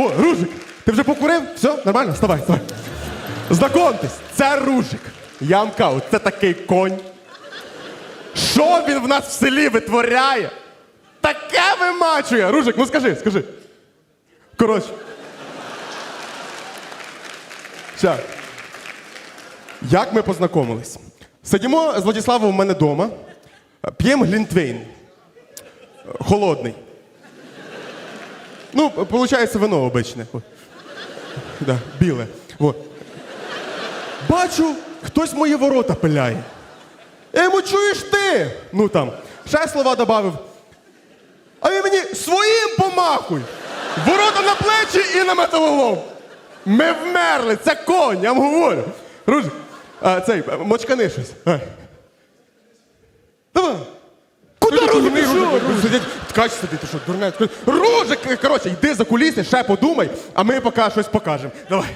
О, Ружик, ти вже покурив? Все, нормально? Вставай, вставай. Знакомтесь, це Ружик. Я вам це такий конь. Що він в нас в селі витворяє? Таке вимачує. Ружик, ну скажи, скажи. Коротше. Ща. Як ми познайомились? Сидимо з Владиславом у мене вдома, п'ємо глінтвейн. Холодний. Ну, виходить, вино обичне. Да, біле. От. Бачу, хтось мої ворота пиляє. Я йому чуєш ти? Ну там, ще слова додав. А він мені своїм помахуй. Ворота на плечі і на металолом. Ми вмерли, це конь, я вам говорю. Ружик, а, цей, мочкани щось. Давай. Ружик? Що? Сидять, ткач сидить, ти що, дурне? Рожик, коротше, йди за куліси, ще подумай, а ми поки щось покажемо. Давай.